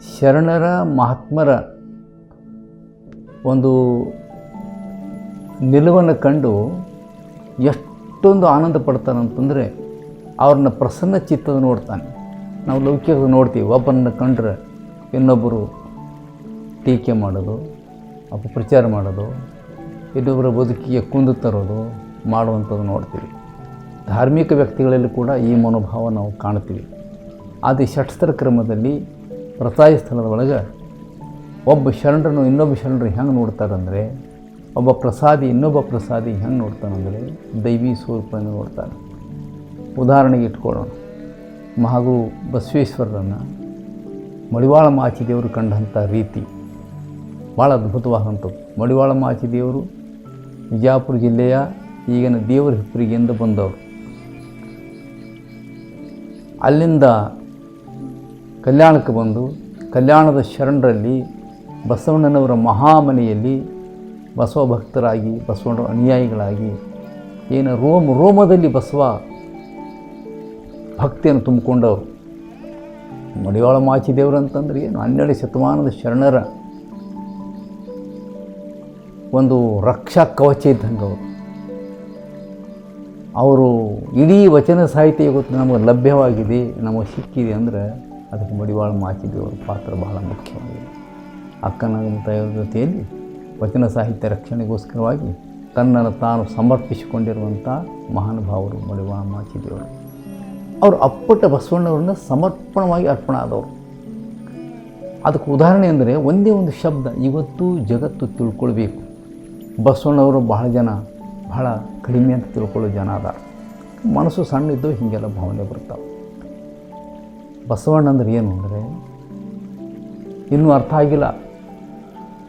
ಶರಣರ ಮಹಾತ್ಮರ ಒಂದು ನಿಲುವನ್ನು ಕಂಡು ಎಷ್ಟೊಂದು ಆನಂದ ಪಡ್ತಾನಂತಂದರೆ ಅವ್ರನ್ನ ಪ್ರಸನ್ನ ಚಿತ್ತದ ನೋಡ್ತಾನೆ. ನಾವು ಲೌಕಿಕ ನೋಡ್ತೀವಿ ಒಬ್ಬರನ್ನ ಕಂಡ್ರೆ ಇನ್ನೊಬ್ಬರು ಟೀಕೆ ಮಾಡೋದು ಅಪಪ್ರಚಾರ ಮಾಡೋದು ಇನ್ನೊಬ್ಬರ ಬದುಕಿಗೆ ಕುಂದು ತರೋದು ಮಾಡುವಂಥದ್ದು ನೋಡ್ತೀವಿ. ಧಾರ್ಮಿಕ ವ್ಯಕ್ತಿಗಳಲ್ಲಿ ಕೂಡ ಈ ಮನೋಭಾವ ನಾವು ಕಾಣ್ತೀವಿ. ಆದರೆ ಷಟ್ಸ್ತರ ಕ್ರಮದಲ್ಲಿ ಪ್ರಸಾಯ ಸ್ಥಳದ ಒಳಗೆ ಒಬ್ಬ ಶರಣರನ್ನು ಇನ್ನೊಬ್ಬ ಶರಣರು ಹೆಂಗೆ ನೋಡ್ತಾರಂದರೆ, ಒಬ್ಬ ಪ್ರಸಾದಿ ಇನ್ನೊಬ್ಬ ಪ್ರಸಾದಿ ಹೆಂಗೆ ನೋಡ್ತಾನಂದರೆ ದೈವಿ ಸ್ವರೂಪವನ್ನು ನೋಡ್ತಾರೆ ಉದಾಹರಣೆಗೆ ಇಟ್ಕೊಳ್ಳೋಣ. ಮಹಾಗು ಬಸವೇಶ್ವರರನ್ನು ಮಡಿವಾಳ ಮಾಚಿದೇವರು ಕಂಡಂಥ ರೀತಿ. ಭಾಳ ಅದ್ಭುತವಾದಂಥದ್ದು. ಮಡಿವಾಳ ಮಾಚಿದೇವರು ವಿಜಯಪುರ ಜಿಲ್ಲೆಯ ಈಗಿನ ದೇವರ ಎಂದು ಬಂದವರು. ಅಲ್ಲಿಂದ ಕಲ್ಯಾಣಕ್ಕೆ ಬಂದು ಕಲ್ಯಾಣದ ಶರಣರಲ್ಲಿ ಬಸವಣ್ಣನವರ ಮಹಾಮನೆಯಲ್ಲಿ ಬಸವ ಭಕ್ತರಾಗಿ ಬಸವಣ್ಣ ಅನುಯಾಯಿಗಳಾಗಿ, ಏನು ರೋಮ, ರೋಮದಲ್ಲಿ ಬಸವ ಭಕ್ತಿಯನ್ನು ತುಂಬಿಕೊಂಡವರು. ಮಡಿವಾಳ ಮಾಚಿದೇವರು ಅಂತಂದ್ರೆ ಏನು? ಹನ್ನೆರಡು ಶತಮಾನದ ಶರಣರ ಒಂದು ರಕ್ಷಾ ಕವಚ ಇದ್ದಂಗೆ ಅವರು ಅವರು ಇಡೀ ವಚನ ಸಾಹಿತ್ಯ ಇವತ್ತು ನಮಗೆ ಲಭ್ಯವಾಗಿದೆ, ನಮಗೆ ಸಿಕ್ಕಿದೆ ಅಂದರೆ ಅದಕ್ಕೆ ಮಡಿವಾಳ ಮಾಚಿದೇವರ ಪಾತ್ರ ಬಹಳ ಮುಖ್ಯವಾಗಿದೆ ತಾಯಿಯವರ ಜೊತೆಯಲ್ಲಿ ವಚನ ಸಾಹಿತ್ಯ ರಕ್ಷಣೆಗೋಸ್ಕರವಾಗಿ ತನ್ನನ್ನು ತಾನು ಸಮರ್ಪಿಸಿಕೊಂಡಿರುವಂಥ ಮಹಾನುಭಾವರು ಮಡಿವಾಳ ಮಾಚಿದೇವರು ಅವರು ಅಪ್ಪಟ ಬಸವಣ್ಣವ್ರನ್ನ ಸಮರ್ಪಣವಾಗಿ ಅರ್ಪಣ ಆದವರು. ಅದಕ್ಕೆ ಉದಾಹರಣೆ ಅಂದರೆ ಒಂದೇ ಒಂದು ಶಬ್ದ ಇವತ್ತು ಜಗತ್ತು ತಿಳ್ಕೊಳ್ಬೇಕು. ಬಸವಣ್ಣವರು ಬಹಳ ಜನ, ಬಹಳ ಕಡಿಮೆ ಅಂತ ತಿಳ್ಕೊಳ್ಳೋ ಜನ ಅದಾರ. ಮನಸ್ಸು ಸಣ್ಣ ಇದ್ದು ಹೀಗೆಲ್ಲ ಭಾವನೆ ಬರ್ತಾವೆ. ಬಸವಣ್ಣ ಅಂದ್ರೆ ಏನು ಅಂದರೆ, ಇನ್ನೂ ಅರ್ಥ ಆಗಿಲ್ಲ.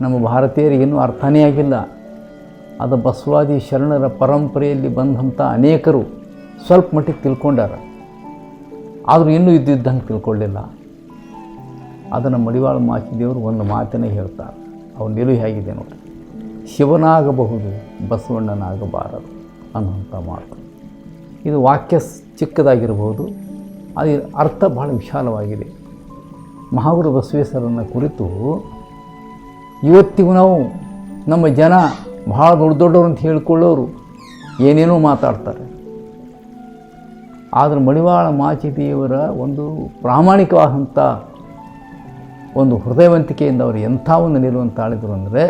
ನಮ್ಮ ಭಾರತೀಯರಿಗೆ ಇನ್ನೂ ಅರ್ಥನೇ ಆಗಿಲ್ಲ. ಅದು ಬಸವಾದಿ ಶರಣರ ಪರಂಪರೆಯಲ್ಲಿ ಬಂದಂಥ ಅನೇಕರು ಸ್ವಲ್ಪ ಮಟ್ಟಿಗೆ ತಿಳ್ಕೊಂಡಾರ. ಆದರೂ ಇನ್ನೂ ಇದ್ದಿದ್ದಂಗೆ ತಿಳ್ಕೊಳ್ಳಿಲ್ಲ. ಅದನ್ನು ಮಡಿವಾಳ ಮಾಚಿದೇವರು ಒಂದು ಮಾತನ್ನೇ ಹೇಳ್ತಾರೆ. ಅವ್ರ ನಿಲುವು ಹೇಗಿದೆ ನೋಡಿ. ಶಿವನಾಗಬಹುದು, ಬಸವಣ್ಣನಾಗಬಾರದು ಅನ್ನುವಂಥ ಮಾತು. ಇದು ವಾಕ್ಯ ಚಿಕ್ಕದಾಗಿರಬಹುದು ಅದು ಅರ್ಥ ಬಹಳ ವಿಶಾಲವಾಗಿದೆ. ಮಹಾಗುರು ಬಸವೇಶ್ವರನ ಕುರಿತು ಇವತ್ತಿಗೂ ನಾವು ನಮ್ಮ ಜನ ಬಹಳ ದೊಡ್ಡ ದೊಡ್ಡವರು ಅಂತ ಹೇಳ್ಕೊಳ್ಳೋರು, ಏನೇನೋ ಮಾತಾಡ್ತಾರೆ. ಆದರೆ ಮಡಿವಾಳ ಮಾಚಿದೇವರ ಒಂದು ಪ್ರಾಮಾಣಿಕವಾದಂಥ ಒಂದು ಹೃದಯವಂತಿಕೆಯಿಂದ ಅವರು ಎಂಥ ಒಂದು ನಿಲುವನ್ನು ತಾಳಿದರು ಅಂದರೆ,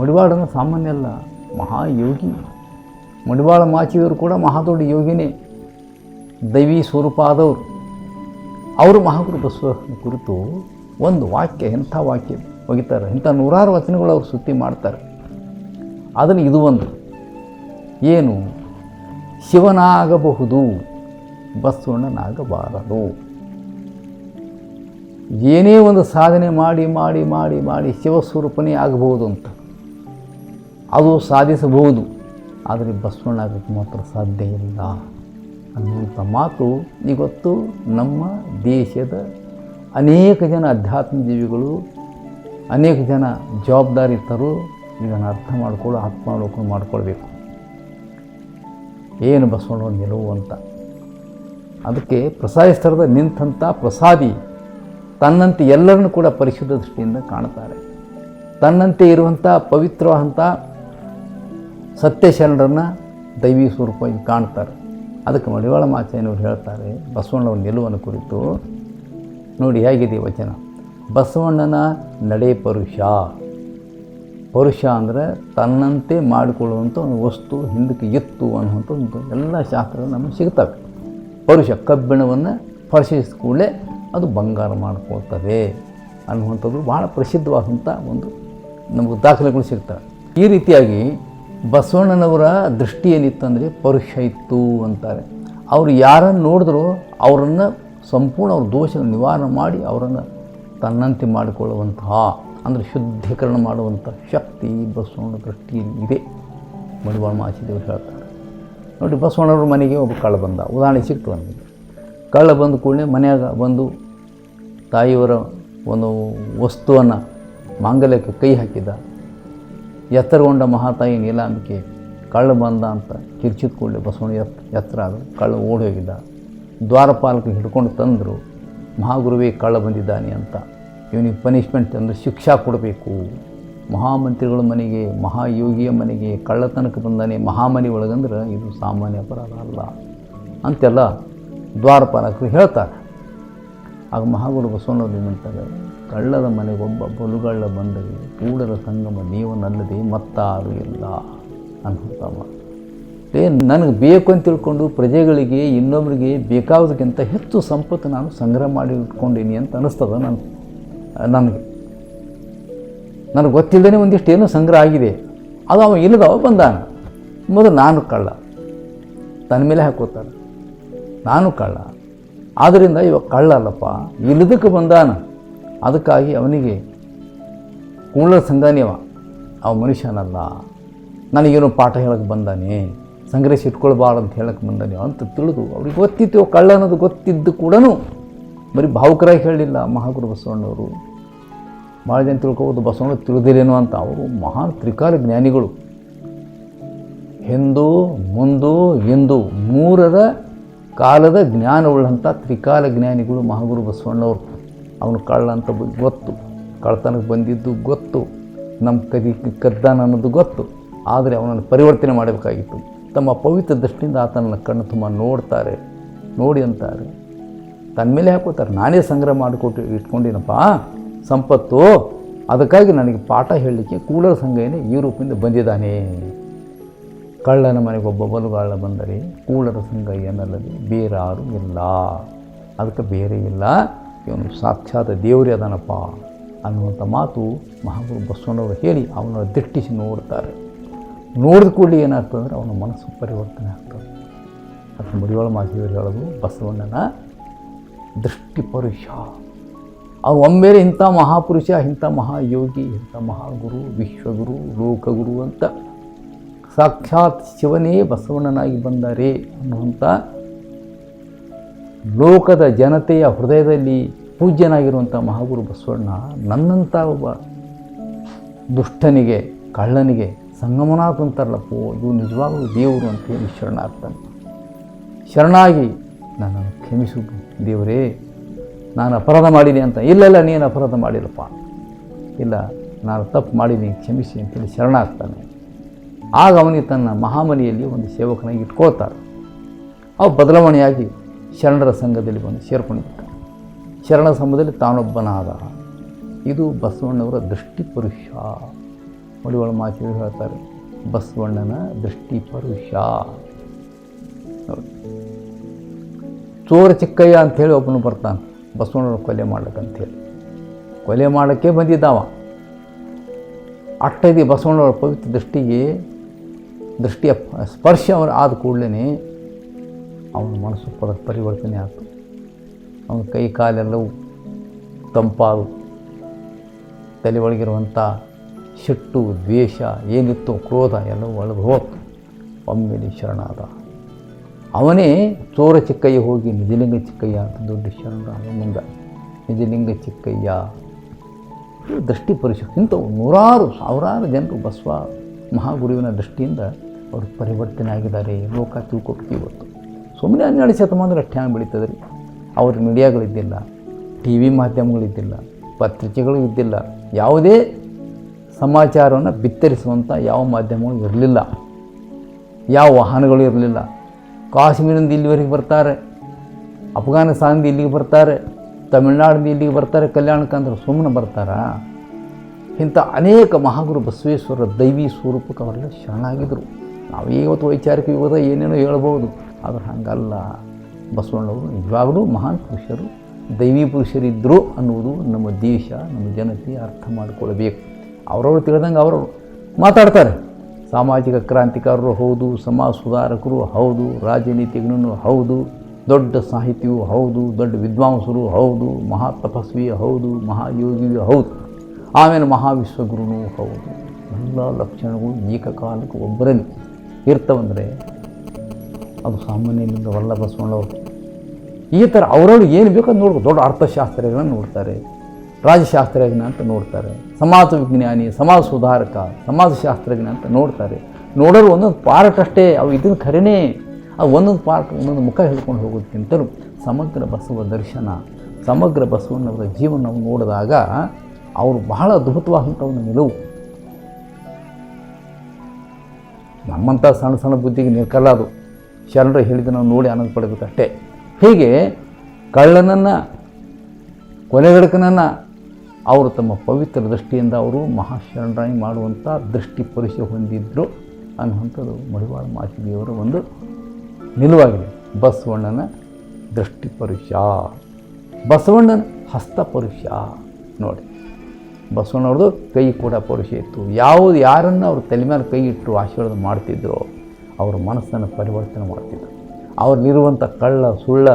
ಮಡಿವಾಳನ ಸಾಮಾನ್ಯ ಅಲ್ಲ, ಮಹಾಯೋಗಿ. ಮಡಿವಾಳ ಮಾಚಿದೇವರು ಕೂಡ ಮಹಾದೊಡ್ಡ ಯೋಗಿನೇ. ದೈವಿ ಸ್ವರೂಪ ಆದವರು ಅವರು ಮಹಾಗುರು ಬಸವ ಕುರಿತು ಒಂದು ವಾಕ್ಯ, ಎಂಥ ವಾಕ್ಯ ಒಗಿತಾರೆ. ಇಂಥ ನೂರಾರು ವಚನಗಳು ಅವರು ಸುತ್ತಿ ಮಾಡ್ತಾರೆ. ಅದನ್ನು ಇದು ಒಂದು. ಏನು? ಶಿವನಾಗಬಹುದು, ಬಸವಣ್ಣನಾಗಬಾರದು. ಏನೇ ಒಂದು ಸಾಧನೆ ಮಾಡಿ ಮಾಡಿ ಮಾಡಿ ಮಾಡಿ ಶಿವಸ್ವರೂಪನೇ ಆಗಬಹುದು ಅಂತ. ಅದು ಸಾಧಿಸಬಹುದು. ಆದರೆ ಬಸವಣ್ಣ ಆಗಕ್ಕೆ ಮಾತ್ರ ಸಾಧ್ಯ ಇಲ್ಲ. ಅನ್ನುವಂಥ ಮಾತು ಇವತ್ತು ನಮ್ಮ ದೇಶದ ಅನೇಕ ಜನ ಅಧ್ಯಾತ್ಮ ಜೀವಿಗಳು, ಅನೇಕ ಜನ ಜವಾಬ್ದಾರಿ ಜವಾಬ್ದಾರಿತರು ಇದನ್ನು ಅರ್ಥ ಮಾಡಿಕೊಳ್ಳೋ, ಆತ್ಮಾವಲೋಕನ ಮಾಡಿಕೊಳ್ಬೇಕು. ಏನು ಬಸವಣ್ಣ ನಿಲುವು ಅಂತ? ಅದಕ್ಕೆ ಪ್ರಸಾದ ಸ್ಥಳದ ಪ್ರಸಾದಿ ತನ್ನಂತೆ ಎಲ್ಲರನ್ನು ಕೂಡ ಪರಿಶುದ್ಧ ದೃಷ್ಟಿಯಿಂದ ಕಾಣ್ತಾರೆ. ತನ್ನಂತೆ ಇರುವಂಥ ಪವಿತ್ರವಾದಂಥ ಸತ್ಯಶರಣರನ್ನು ದೈವಿ ಸ್ವರೂಪವಾಗಿ ಕಾಣ್ತಾರೆ. ಅದಕ್ಕೆ ಮಡಿವಾಳ ಮಾಚಯ್ಯನವರು ಹೇಳ್ತಾರೆ. ಬಸವಣ್ಣವ್ರ ನಿಲುವನ್ನು ಕುರಿತು ನೋಡಿ ಹೇಗಿದೆ ವಚನ. ಬಸವಣ್ಣನ ನಡೆ ಪರುಷ. ಪರುಷ ಅಂದರೆ ತನ್ನಂತೆ ಮಾಡಿಕೊಳ್ಳುವಂಥ ಒಂದು ವಸ್ತು, ಹಿಂದಕ್ಕೆ ಎತ್ತು ಅನ್ನುವಂಥ ಒಂದು ಎಲ್ಲ ಶಾಸ್ತ್ರಗಳು ನಮಗೆ ಸಿಗ್ತವೆ. ಪರುಷ ಕಬ್ಬಿಣವನ್ನು ಪರಿಶೀಲಿಸಿದ ಕೂಡಲೇ ಅದು ಬಂಗಾರ ಮಾಡ್ಕೊಳ್ತದೆ ಅನ್ನುವಂಥದ್ದು ಭಾಳ ಪ್ರಸಿದ್ಧವಾದಂಥ ಒಂದು ನಮಗೆ ದಾಖಲೆಗಳು ಸಿಗ್ತವೆ. ಈ ರೀತಿಯಾಗಿ ಬಸವಣ್ಣನವರ ದೃಷ್ಟಿಯಲ್ಲಿತ್ತಂದರೆ ಪರುಷ ಇತ್ತು ಅಂತಾರೆ. ಅವರು ಯಾರನ್ನು ನೋಡಿದ್ರು ಅವರನ್ನು ಸಂಪೂರ್ಣ ಅವ್ರ ದೋಷ ನಿವಾರಣೆ ಮಾಡಿ ಅವರನ್ನು ತನ್ನಂತೆ ಮಾಡಿಕೊಳ್ಳುವಂತಹ, ಅಂದರೆ ಶುದ್ಧೀಕರಣ ಮಾಡುವಂಥ ಶಕ್ತಿ ಬಸವಣ್ಣ ದೃಷ್ಟಿಯಲ್ಲಿ ಇದೆ. ಮಡಿವಾಳ ಮಾಚಿದೇವರು ಹೇಳ್ತಾರೆ. ನೋಡಿ ಬಸವಣ್ಣವ್ರ ಮನೆಗೆ ಒಬ್ಬ ಕಳ್ಳ ಬಂದ. ಉದಾಹರಣೆ ಸಿಕ್ತು ನನಗೆ ಕಳ್ಳ ಬಂದ ಕೂಡಲೇ ಮನೆಯಾಗ ಬಂದು ತಾಯಿಯವರ ಒಂದು ವಸ್ತುವನ್ನು ಮಾಂಗಲ್ಯಕ್ಕೆ ಕೈ ಹಾಕಿದ ಎತ್ತರಗೊಂಡ ಮಹಾತಾಯಿ ನೀಲಾಂಬಿಕೆ, ಕಳ್ಳ ಬಂದ ಅಂತ ಕಿರ್ಚಿದ ಕೂಡಲೇ ಬಸವಣ್ಣ ಎತ್, ಎತ್ತರ ಅದು ಕಳ್ಳ ಓಡಿ ಹೋಗಿದ್ದ. ದ್ವಾರಪಾಲಕ ಹಿಡ್ಕೊಂಡು ತಂದರು, ಮಹಾಗುರುವೇ ಕಳ್ಳ ಬಂದಿದ್ದಾನೆ ಅಂತ. ಇವನಿಗೆ ಪನಿಷ್ಮೆಂಟ್ ಅಂದರೆ ಶಿಕ್ಷಾ ಕೊಡಬೇಕು. ಮಹಾಮಂತ್ರಿಗಳ ಮನೆಗೆ, ಮಹಾಯೋಗಿಯ ಮನೆಗೆ ಕಳ್ಳತನಕ್ಕೆ ಬಂದಾನೆ ಮಹಾಮನೆ ಒಳಗಂದ್ರೆ ಇದು ಸಾಮಾನ್ಯ ಅಪರಾಧ ಅಲ್ಲ ಅಂತೆಲ್ಲ ದ್ವಾರಪಾಲಕರು ಹೇಳ್ತಾರೆ. ಆಗ ಮಹಾಗುರು ಬಸವನವರು ಏನಂತಾರೆ ಕಳ್ಳದ ಮನೆಗೊಬ್ಬ ಬಲುಗಳ್ಳ ಬಂದರೆ ಕೂಡರ ಸಂಗಮ ನೀವನಲ್ಲದೆ ಮತ್ತಾರು ಇಲ್ಲ ಅನ್ನುವಂಥ ಮಾತು ನನಗೆ ಬೇಕು ಅಂತ ತಿಳ್ಕೊಂಡು ಪ್ರಜೆಗಳಿಗೆ ಇನ್ನೊಬ್ಬರಿಗೆ ಬೇಕಾದಕ್ಕಿಂತ ಹೆಚ್ಚು ಸಂಪತ್ತು ನಾನು ಸಂಗ್ರಹ ಮಾಡಿ ಇಟ್ಕೊಂಡೀನಿ ಅಂತ ಅನ್ನಿಸ್ತದ ನಾನು, ನನಗೆ. ನನಗೆ ಗೊತ್ತಿಲ್ಲದೇ ಒಂದಿಷ್ಟು ಏನೋ ಸಂಗ್ರಹ ಆಗಿದೆ. ಅದು ಅವ ಇಲ್ಲದವ ಬಂದಾನ. ಮೊದಲು ನಾನು ಕಳ್ಳ. ತನ್ನ ಮೇಲೆ ಹಾಕೋತಾನೆ. ನಾನು ಕಳ್ಳ. ಆದ್ದರಿಂದ ಇವ ಕಳ್ಳಲ್ಲಪ್ಪ, ಇಲ್ಲದಕ್ಕೆ ಬಂದಾನ. ಅದಕ್ಕಾಗಿ ಅವನಿಗೆ ಕೂಳ ಸಂಗಾನಿಯವ ಅವ. ಮನುಷ್ಯನಲ್ಲ. ನನಗೇನು ಪಾಠ ಹೇಳಕ್ಕೆ ಬಂದಾನೆ. ಸಂಗ್ರಹಿಸಿ ಇಟ್ಕೊಳ್ಬಾರ್ದು ಅಂತ ಹೇಳಕ್ಕೆ ಬಂದಾನೆ ಅಂತ ತಿಳಿದು ಅವ್ರಿಗೆ ಗೊತ್ತಿತ್ತು ಕಳ್ಳ ಅನ್ನೋದು ಗೊತ್ತಿದ್ದು ಕೂಡ ಬರೀ ಭಾವುಕರಾಗಿ ಹೇಳಲಿಲ್ಲ ಮಹಾಗುರು ಬಸವಣ್ಣವರು. ಭಾಳ ಜನ ತಿಳ್ಕೊಬೋದು, ಬಸವಣ್ಣ ತಿಳಿದಿರೇನೋ ಅಂತ. ಅವರು ಮಹಾನ್ ತ್ರಿಕಾಲ ಜ್ಞಾನಿಗಳು. ಹಿಂದೂ, ಮುಂದು ಇಂದು ಮೂರರ ಕಾಲದ ಜ್ಞಾನವುಳ್ಳಂಥ ತ್ರಿಕಾಲ ಜ್ಞಾನಿಗಳು ಮಹಾಗುರು ಬಸವಣ್ಣವ್ರು. ಅವನು ಕಳ್ಳ ಅಂತ ಗೊತ್ತು. ಕಳ್ತನಕ್ಕೆ ಬಂದಿದ್ದು ಗೊತ್ತು. ನಮ್ಮ ಕದಿ, ಕದ್ದಾನ ಅನ್ನೋದು ಗೊತ್ತು. ಆದರೆ ಅವನನ್ನು ಪರಿವರ್ತನೆ ಮಾಡಬೇಕಾಗಿತ್ತು. ತಮ್ಮ ಪವಿತ್ರ ದೃಷ್ಟಿಯಿಂದ ಆತನನ್ನು ಕಣ್ಣು ತುಂಬ ನೋಡ್ತಾರೆ. ನೋಡಿ ಅಂತಾರೆ. ತನ್ನ ಮೇಲೆ ಹಾಕೋತಾರೆ. ನಾನೇ ಸಂಗ್ರಹ ಮಾಡಿಕೊಟ್ಟು ಇಟ್ಕೊಂಡಿನಪ್ಪ. ಸಂಪತ್ತು. ಅದಕ್ಕಾಗಿ ನನಗೆ ಪಾಠ ಹೇಳಲಿಕ್ಕೆ ಕೂಲರ್ ಸಂಘನೇ ಈ ರೂಪದಿಂದ ಬಂದಿದ್ದಾನೆ. ಕಳ್ಳನ ಮನೆಗೆ ಒಬ್ಬ ಬಲುಗಾಳ ಬಂದರೆ ಕೂಳರ ಸಂಘ ಏನಲ್ಲದೆ ಬೇರೆ ಯಾರೂ ಇಲ್ಲ. ಅದಕ್ಕೆ ಬೇರೆ ಇಲ್ಲ. ಇವನು ಸಾಕ್ಷಾತ್ ದೇವರೇ ಅದನಪ್ಪ ಅನ್ನುವಂಥ ಮಾತು ಮಹಾಗುರು ಬಸವಣ್ಣವರು ಹೇಳಿ ಅವನ ದಿಟ್ಟಿಸಿ ನೋಡ್ತಾರೆ. ನೋಡಿದ ಕೂಡಲೇ ಏನಾಗ್ತದಂದ್ರೆ ಅವನ ಮನಸ್ಸು ಪರಿವರ್ತನೆ ಆಗ್ತದೆ. ಅದು ಮುಡಿಯೋಳ ಮಾಸಿಯವರು ಹೇಳೋದು, ಬಸವಣ್ಣನ ದೃಷ್ಟಿಪರುಷ ಅವು ಒಮ್ಮೆಲೆ ಇಂಥ ಮಹಾಪುರುಷ, ಇಂಥ ಮಹಾಯೋಗಿ, ಇಂಥ ಮಹಾಗುರು, ವಿಶ್ವಗುರು, ಲೋಕಗುರು ಅಂತ ಸಾಕ್ಷಾತ್ ಶಿವನೇ ಬಸವಣ್ಣನಾಗಿ ಬಂದರೆ ಅನ್ನುವಂಥ ಲೋಕದ ಜನತೆಯ ಹೃದಯದಲ್ಲಿ ಪೂಜ್ಯನಾಗಿರುವಂಥ ಮಹಾಗುರು ಬಸವಣ್ಣ ನನ್ನಂಥ ಒಬ್ಬ ದುಷ್ಟನಿಗೆ, ಕಳ್ಳನಿಗೆ ಸಂಗಮನಾಥ್ ಅಂತಾರಲ್ಲಪ್ಪೋ ಇದು ನಿಜವಾಗಲೂ ದೇವರು ಅಂತ ಹೇಳಿ ಶರಣಾಗ್ತಾನೆ ಶರಣಾಗಿ ನನ್ನನ್ನು ಕ್ಷಮಿಸು ದೇವರೇ, ನಾನು ಅಪರಾಧ ಮಾಡಿದೆ ಅಂತ. ಇಲ್ಲ ಇಲ್ಲ, ನೀನು ಅಪರಾಧ ಮಾಡಿಲ್ಲಪ್ಪ. ಇಲ್ಲ, ನಾನು ತಪ್ಪು ಮಾಡಿದ್ದೀನಿ, ಕ್ಷಮಿಸಿ ಅಂತೇಳಿ ಶರಣಾಗ್ತಾನೆ. ಆಗ ಅವನಿಗೆ ತನ್ನ ಮಹಾಮನಿಯಲ್ಲಿ ಒಂದು ಸೇವಕನಾಗಿ ಇಟ್ಕೊಳ್ತಾರೆ. ಅವು ಬದಲಾವಣೆಯಾಗಿ ಶರಣರ ಸಂಘದಲ್ಲಿ ಬಂದು ಸೇರ್ಕೊಂಡಿರ್ತಾನೆ. ಶರಣ ಸಂಘದಲ್ಲಿ ತಾನೊಬ್ಬನಾದ ಇದು ಬಸವಣ್ಣವರ ದೃಷ್ಟಿಪರುಷ ಮಡಿವಳ ಮಾತು ಹೇಳ್ತಾರೆ, ಬಸವಣ್ಣನ ದೃಷ್ಟಿಪರುಷ ನೋಡಿ ಚೋರ ಚಿಕ್ಕಯ್ಯ ಅಂಥೇಳಿ ಒಬ್ಬನು ಬರ್ತಾನೆ, ಬಸವಣ್ಣನ ಕೊಲೆ ಮಾಡ್ಲಿಕ್ಕಂಥೇಳಿ ಕೊಲೆ ಮಾಡೋಕ್ಕೆ ಬಂದಿದ್ದಾವ. ಅಷ್ಟೈದಿ ಬಸವಣ್ಣವರ ಪವಿತ್ರ ದೃಷ್ಟಿಗೆ ದೃಷ್ಟಿಯ ಸ್ಪರ್ಶ ಅವನು ಆದ ಕೂಡಲೇ ಅವನ ಮನಸ್ಸು ಪದ ಪರಿವರ್ತನೆ ಆಯಿತು ಅವನ ಕೈ ಕಾಲೆಲ್ಲವೂ ತಂಪಾದವು ತಲೆ ಒಳಗಿರುವಂಥ ಸಿಟ್ಟು ದ್ವೇಷ, ಏನಿತ್ತು ಕ್ರೋಧ ಎಲ್ಲವೂ ಒಳಗೆ ಹೋಗ್ತು ಒಮ್ಮೆಲೆ ಶರಣಾದ. ಅವನೇ ಚೋರ ಚಿಕ್ಕಯ್ಯ ಹೋಗಿ ನಿಜಲಿಂಗ ಚಿಕ್ಕಯ್ಯ ಅಂತ ದೊಡ್ಡ ಶರಣ ಮುಂದೆ. ನಿಜಲಿಂಗ ಚಿಕ್ಕಯ್ಯ. ದೃಷ್ಟಿ ಪರಿಶುದ್ಧ ಇಂಥವು ನೂರಾರು, ಸಾವಿರಾರು ಜನರು ಬಸವ ಮಹಾಗುರುವಿನ ದೃಷ್ಟಿಯಿಂದ ಅವರು ಪರಿವರ್ತನೆ ಆಗಿದ್ದಾರೆ ಲೋಕ ತಿಳ್ಕೊಟ್ಟು ಇವತ್ತು. ಸುಮ್ಮನೆ ಹನ್ನೆರಡು ಶತಮಾನದಲ್ಲಿ ಅಷ್ಟೇ ಬೆಳೀತದೆ ರೀ. ಅವ್ರ ಮೀಡಿಯಾಗಳಿದ್ದಿಲ್ಲ ಟಿ ವಿ ಮಾಧ್ಯಮಗಳಿದ್ದಿಲ್ಲ ಪತ್ರಿಕೆಗಳು ಇದ್ದಿಲ್ಲ. ಯಾವುದೇ ಸಮಾಚಾರವನ್ನು ಬಿತ್ತರಿಸುವಂಥ ಯಾವ ಮಾಧ್ಯಮಗಳು ಇರಲಿಲ್ಲ. ಯಾವ ವಾಹನಗಳು ಇರಲಿಲ್ಲ. ಕಾಶ್ಮೀರದಿಂದ ಇಲ್ಲಿವರೆಗೆ ಬರ್ತಾರೆ. ಅಫ್ಘಾನಿಸ್ತಾನದಿಂದ ಇಲ್ಲಿಗೆ ಬರ್ತಾರೆ. ತಮಿಳ್ನಾಡಿಂದ ಇಲ್ಲಿಗೆ ಬರ್ತಾರೆ. ಕಲ್ಯಾಣಕ್ಕಂದ್ರೆ ಸುಮ್ಮನೆ ಬರ್ತಾರಾ? ಇಂಥ ಅನೇಕ ಮಹಾಗುರು ಬಸವೇಶ್ವರ ದೈವಿ ಸ್ವರೂಪಕ್ಕೆ ಅವರೆಲ್ಲ ಶರಣಾಗಿದ್ದರು ನಾವು ಇವತ್ತು ವೈಚಾರಿಕ ಯುಗದ ಏನೇನೋ ಹೇಳ್ಬೋದು. ಆದ್ರೆ ಹಂಗಲ್ಲ. ಬಸವಣ್ಣವರು ನಿಜವಾಗಲೂ ಮಹಾನ್ ಪುರುಷರು. ದೈವಿ ಪುರುಷರಿದ್ದರು ಅನ್ನುವುದು ನಮ್ಮ ದೇಶ, ನಮ್ಮ ಜನತೆ ಅರ್ಥ ಮಾಡಿಕೊಳ್ಬೇಕು ಅವರವರು ತಿಳಿದಂಗೆ ಅವರವರು ಮಾತಾಡ್ತಾರೆ. ಸಾಮಾಜಿಕ ಕ್ರಾಂತಿಕಾರರು ಹೌದು, ಸಮಾಜ ಸುಧಾರಕರು ಹೌದು ರಾಜನೀತಿಜ್ಞನು ಹೌದು, ದೊಡ್ಡ ಸಾಹಿತಿಯು ಹೌದು, ದೊಡ್ಡ ವಿದ್ವಾಂಸರು ಹೌದು, ಮಹಾ ತಪಸ್ವಿ ಹೌದು ಮಹಾಯೋಗಿಯು ಹೌದು. ಆಮೇಲೆ ಮಹಾವಿಶ್ವಗುರುನೂ ಹೌದು. ಎಲ್ಲ ಲಕ್ಷಣಗಳು ಏಕಕಾಲಕ್ಕೆ ಒಬ್ಬರಲ್ಲಿ. ಇರ್ತವಂದರೆ ಅದು ಸಾಮಾನ್ಯದಿಂದ ವಲ್ಲ ಬಸವಣ್ಣವರು ಈ ಥರ ಅವರವ್ರು ಏನು ಬೇಕೋ ಅದು ನೋಡ್ಬೋದು. ದೊಡ್ಡ ಅರ್ಥಶಾಸ್ತ್ರಗಳನ್ನ ನೋಡ್ತಾರೆ. ರಾಜಶಾಸ್ತ್ರಜ್ಞ ಅಂತ ನೋಡ್ತಾರೆ. ಸಮಾಜ ವಿಜ್ಞಾನಿ, ಸಮಾಜ ಸುಧಾರಕ ಸಮಾಜಶಾಸ್ತ್ರಜ್ಞ ಅಂತ ನೋಡ್ತಾರೆ. ನೋಡೋರು ಒಂದೊಂದು ಪಾರ್ಟ್ ಅಷ್ಟೇ. ಅವು ಇದನ್ನು ಖರೇನೇ ಅದು ಒಂದೊಂದು ಪಾರ್ಟ್ ಒಂದೊಂದು ಮುಖ ಹೇಳ್ಕೊಂಡು ಹೋಗೋದಕ್ಕಿಂತಲೂ ಸಮಗ್ರ ಬಸವ ದರ್ಶನ, ಸಮಗ್ರ ಬಸವಣ್ಣವರ ಜೀವನವನ್ನು ನೋಡಿದಾಗ ಅವರು ಬಹಳ ಅದ್ಭುತವಾದಂಥ ಒಂದು ನಿಲುವು ನಮ್ಮಂಥ ಸಣ್ಣ ಸಣ್ಣ ಬುದ್ಧಿಗೆ ನಿಲ್ಕಲ್ಲ ಅದು ಶರಣರು ಹೇಳಿದ ನಾವು ನೋಡಿ ಆನಂದ ಪಡಬೇಕಷ್ಟೇ. ಹೀಗೆ ಕಳ್ಳನನ್ನು ಕೊಲೆಗಡಕನನ್ನು ಅವರು ತಮ್ಮ ಪವಿತ್ರ ದೃಷ್ಟಿಯಿಂದ ಅವರು ಮಹಾಶರಣರಾಗಿ ಮಾಡುವಂಥ ದೃಷ್ಟಿ ಪರಿಶೆ ಹೊಂದಿದ್ದರು ಅನ್ನುವಂಥದ್ದು ಮಡಿವಾಳ ಮಾಚಿದೇವರ ಒಂದು ನಿಲುವಾಗಿದೆ. ಬಸವಣ್ಣನ ದೃಷ್ಟಿ ಪರುಷ. ಬಸವಣ್ಣನ ಹಸ್ತ ನೋಡಿ. ಬಸವಣ್ಣವ್ರದ್ದು ಕೈ ಕೂಡ ಪೌರುಷ ಇತ್ತು. ಯಾವುದು ಯಾರನ್ನು ಅವ್ರ ತಲೆ ಮೇಲೆ ಕೈ ಇಟ್ಟು ಆಶೀರ್ವಾದ ಮಾಡ್ತಿದ್ರು ಅವ್ರ ಮನಸ್ಸನ್ನು ಪರಿವರ್ತನೆ ಮಾಡ್ತಿದ್ರು. ಅವ್ರಲ್ಲಿರುವಂಥ ಕಳ್ಳ ಸುಳ್ಳ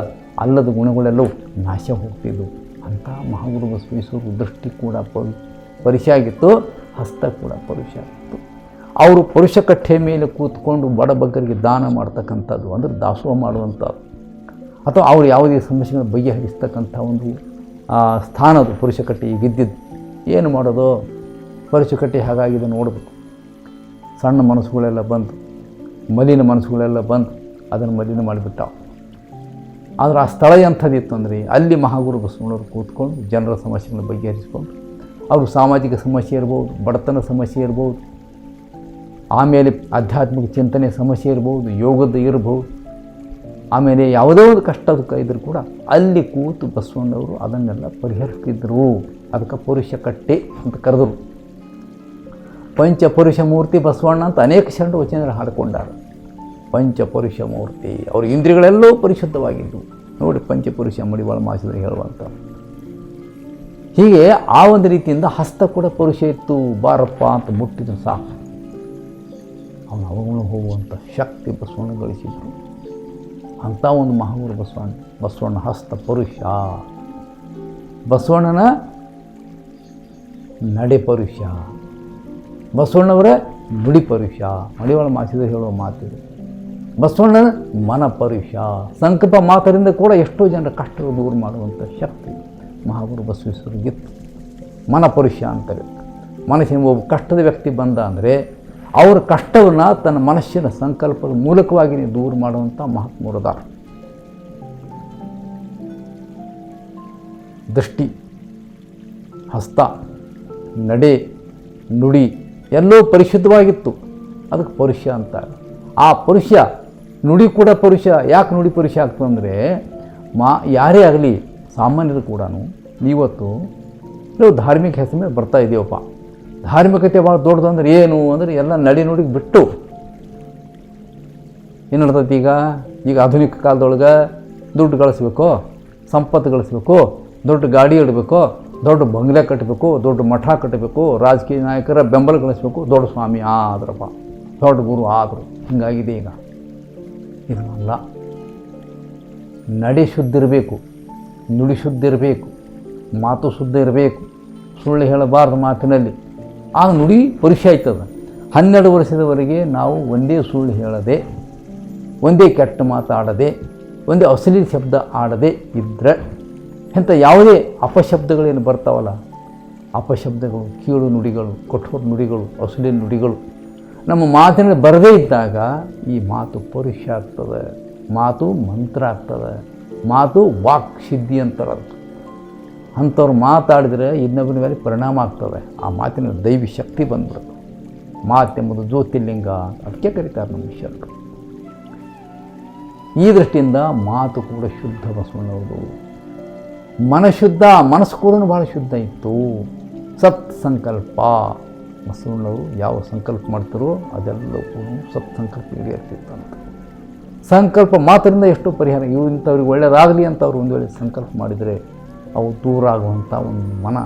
ಅಲ್ಲದ ಗುಣಗಳೆಲ್ಲವೂ ನಾಶ ಹೋಗ್ತಿದ್ವು. ಅಂಥ ಮಹಾಗುರು ಬಸವೇಶ್ವರ ದೃಷ್ಟಿ ಕೂಡ ಪರಿ ಪರುಷ ಆಗಿತ್ತು ಹಸ್ತ ಕೂಡ ಪರುಷ ಆಗಿತ್ತು ಅವರು ಪುರುಷ ಕಟ್ಟೆ ಮೇಲೆ ಕೂತ್ಕೊಂಡು ಬಡಬಗ್ಗರಿಗೆ ದಾನ ಮಾಡ್ತಕ್ಕಂಥದ್ದು ಅಂದರೆ ದಾಸೋಹ ಮಾಡುವಂಥದ್ದು ಅಥವಾ ಅವ್ರು ಯಾವುದೇ ಸಮಸ್ಯೆಗಳ ಬಗೆಹರಿಸ್ತಕ್ಕಂಥ ಒಂದು ಆ, ಸ್ಥಾನ ಅದು ಪುರುಷ ಕಟ್ಟೆ ಈಗ ಇದ್ದಿದ್ದು. ಏನು ಮಾಡೋದು? ಹಾಗಾಗಿ ಹಾಗಾಗಿದೆ ನೋಡಬೇಕು. ಸಣ್ಣ ಮನಸ್ಸುಗಳೆಲ್ಲ ಬಂತು. ಮಲಿನ ಮನಸ್ಸುಗಳೆಲ್ಲ ಬಂತು. ಅದನ್ನು ಮಲಿನ ಮಾಡಿಬಿಟ್ಟಾವೆ. ಆದರೆ ಆ ಸ್ಥಳ ಎಂಥದ್ದಿತ್ತು ಅಂದರೆ ಅಲ್ಲಿ ಮಹಾಗುರು ಬಸವಣ್ಣವರು ಕೂತ್ಕೊಂಡು ಜನರ ಸಮಸ್ಯೆಗಳನ್ನ ಬಗೆಹರಿಸ್ಕೊಂಡು ಅವರು ಸಾಮಾಜಿಕ ಸಮಸ್ಯೆ ಇರ್ಬೋದು, ಬಡತನ ಸಮಸ್ಯೆ ಇರ್ಬೋದು, ಆಮೇಲೆ ಆಧ್ಯಾತ್ಮಿಕ ಚಿಂತನೆ ಸಮಸ್ಯೆ ಇರ್ಬೋದು, ಯೋಗದ ಇರ್ಬೋದು ಆಮೇಲೆ ಯಾವುದೋ ಒಂದು ಕಷ್ಟ ದುಃಖ ಇದ್ದರೂ ಕೂಡ ಅಲ್ಲಿ ಕೂತು ಬಸವಣ್ಣವರು ಅದನ್ನೆಲ್ಲ ಪರಿಹರಿಸಿದ್ರು ಅದಕ್ಕೆ ಪುರುಷ ಕಟ್ಟೆ ಅಂತ ಕರೆದರು. ಪಂಚಪುರುಷ ಮೂರ್ತಿ ಬಸವಣ್ಣ ಅಂತ ಅನೇಕ ಶರಣರು ವಚನಗಳು ಹಾಡಿಕೊಂಡಾರು. ಪಂಚಪುರುಷ ಮೂರ್ತಿ, ಅವ್ರ ಇಂದ್ರಿಯಗಳೆಲ್ಲವೂ ಪರಿಶುದ್ಧವಾಗಿದ್ದವು ನೋಡಿ ಪಂಚಪುರುಷ ಮಡಿವಾಳ ಮಾಸಿದ್ರೆ ಹೇಳುವಂಥ ಹೀಗೆ ಆ ಒಂದು ರೀತಿಯಿಂದ ಹಸ್ತ ಕೂಡ ಪುರುಷ ಇತ್ತು. ಬಾರಪ್ಪ ಅಂತ ಮುಟ್ಟಿದ್ರು ಸಾಕು. ಅವನು ಅವುಗಳು ಹೋಗುವಂಥ ಶಕ್ತಿ ಬಸವಣ್ಣ ಗಳಿಸಿದ್ರು. ಅಂಥ ಒಂದು ಮಹಾಗುರು ಬಸವಣ್ಣ ಬಸವಣ್ಣ ಹಸ್ತ ಪುರುಷ ಬಸವಣ್ಣನ ನಡೆ ಪರುಷ ಬಸವಣ್ಣವರ ನುಡಿ ಪರುಷ ಮಡಿವಾಳ ಮಾಸಿದ ಹೇಳುವ ಮಾತಿದೆ ಬಸವಣ್ಣನ ಮನ ಪರುಷ ಸಂಕಲ್ಪ ಮಾತರಿಂದ ಕೂಡ ಎಷ್ಟೋ ಜನರ ಕಷ್ಟಗಳು ದೂರ ಮಾಡುವಂಥ ಶಕ್ತಿ ಮಹಾಗುರು ಬಸವೇಶ್ವರಿಗಿತ್ತು ಮನ ಪರುಷ ಅಂತ ಮನಸ್ಸಿನ ಒಬ್ಬ ಕಷ್ಟದ ವ್ಯಕ್ತಿ ಬಂದ ಅಂದರೆ ಅವರ ಕಷ್ಟವನ್ನು ತನ್ನ ಮನಸ್ಸಿನ ಸಂಕಲ್ಪದ ಮೂಲಕವಾಗಿ ದೂರ ಮಾಡುವಂಥ ಮಹಾತ್ಮರದಾರ. ದೃಷ್ಟಿ, ಹಸ್ತ, ನಡೆ, ನುಡಿ ಎಲ್ಲೋ ಪರಿಶುದ್ಧವಾಗಿತ್ತು. ಅದಕ್ಕೆ ಪರುಷ ಅಂತ. ಆ ಪರುಷ ನುಡಿ ಕೂಡ ಪುರುಷ. ಯಾಕೆ ನುಡಿ ಪರುಷ ಆಗ್ತು ಅಂದರೆ, ಮಾ ಯಾರೇ ಆಗಲಿ ಸಾಮಾನ್ಯರು ಕೂಡ ಇವತ್ತು ನಾವು ಧಾರ್ಮಿಕ ಹೆಸರು ಮೇಲೆ ಬರ್ತಾ ಇದೀವಪ್ಪ. ಧಾರ್ಮಿಕತೆ ಭಾಳ ದೊಡ್ಡದು ಅಂದ್ರೆ ಏನು? ಅಂದರೆ ಎಲ್ಲ ನಡಿ ನುಡಿಗೆ ಬಿಟ್ಟು. ಏನು ನಡ್ತೈತಿ ಈಗ? ಈಗ ಆಧುನಿಕ ಕಾಲದೊಳಗೆ ದುಡ್ಡು ಗಳಿಸ್ಬೇಕು, ಸಂಪತ್ತು ಗಳಿಸ್ಬೇಕು, ದೊಡ್ಡ ಗಾಡಿ ಇಡಬೇಕು, ದೊಡ್ಡ ಬಂಗ್ಲೆ ಕಟ್ಟಬೇಕು ದೊಡ್ಡ ಮಠ ಕಟ್ಟಬೇಕು ರಾಜಕೀಯ ನಾಯಕರ ಬೆಂಬಲ ಗಳಿಸ್ಬೇಕು, ದೊಡ್ಡ ಸ್ವಾಮಿ ಆದ್ರಪ್ಪ, ದೊಡ್ಡ ಗುರು ಆದರು. ಹಿಂಗಾಗಿದೆ ಈಗ. ಇದನ್ನಲ್ಲ. ನಡೆ ಶುದ್ಧ ಇರಬೇಕು, ನುಡಿ ಶುದ್ಧ ಇರಬೇಕು, ಮಾತು ಶುದ್ಧ ಇರಬೇಕು. ಸುಳ್ಳು ಹೇಳಬಾರ್ದು ಮಾತಿನಲ್ಲಿ. ಆಗ ನುಡಿ ಪರೀಕ್ಷೆ ಆಯ್ತದ. ಹನ್ನೆರಡು ವರ್ಷದವರೆಗೆ ನಾವು ಒಂದೇ ಸುಳ್ಳು ಹೇಳದೆ, ಒಂದೇ ಕೆಟ್ಟ ಮಾತಾಡದೆ ಒಂದೇ ಅಸಲಿ ಶಬ್ದ ಆಡದೆ ಇದ್ದರೆ ಇಂಥ ಯಾವುದೇ ಅಪಶಬ್ದಗಳೇನು ಬರ್ತಾವಲ್ಲ? ಅಪಶಬ್ದಗಳು, ಕೀಳು ನುಡಿಗಳು, ಕಠೋರ ನುಡಿಗಳು ಅಸಲಿ ನುಡಿಗಳು. ನಮ್ಮ ಮಾತಿನಲ್ಲಿ ಬರದೇ ಇದ್ದಾಗ ಈ ಮಾತು ಪರುಷ ಆಗ್ತದೆ, ಮಾತು ಮಂತ್ರ ಆಗ್ತದೆ, ಮಾತು ವಾಕ್ ಸಿದ್ಧಿ ಅಂತಾರೆ ಅಂಥವ್ರು ಮಾತಾಡಿದರೆ ಇನ್ನೊಬ್ಬನ ಮೇಲೆ ಪರಿಣಾಮ ಆಗ್ತದೆ ಆ ಮಾತಿನ ದೈವಿ ಶಕ್ತಿ ಬಂದ್ಬಿಡುತ್ತೆ. ಮಾತೆಂಬುದು ಜ್ಯೋತಿರ್ಲಿಂಗ ಅದಕ್ಕೆ ಕರೀತಾರೆ ನಮ್ಮ ಶರಣರು ಈ ದೃಷ್ಟಿಯಿಂದ ಮಾತು ಕೂಡ ಶುದ್ಧ ಬಸವಣ್ಣವ್ರದು ಮನಶುದ್ಧ, ಮನಸ್ಸು ಕೂಡ ಭಾಳ ಶುದ್ಧ ಇತ್ತು. ಸತ್ ಸಂಕಲ್ಪ ಬಸವಣ್ಣವರು ಯಾವ ಸಂಕಲ್ಪ ಮಾಡ್ತಾರೋ ಅದೆಲ್ಲವೂ ಕೂಡ ಸತ್ ಸಂಕಲ್ಪ ಈಡೇರ್ತಿತ್ತು ಅಂತ ಸಂಕಲ್ಪ ಮಾತ್ರದಿಂದ ಎಷ್ಟು ಪರಿಹಾರ ಇವು ಇಂಥವ್ರಿಗೆ ಒಳ್ಳೆಯದಾಗಲಿ ಅಂತ ಅವರು ಒಂದು ವೇಳೆ ಸಂಕಲ್ಪ ಮಾಡಿದರೆ ಅವು ದೂರಾಗುವಂಥ ಒಂದು ಮನ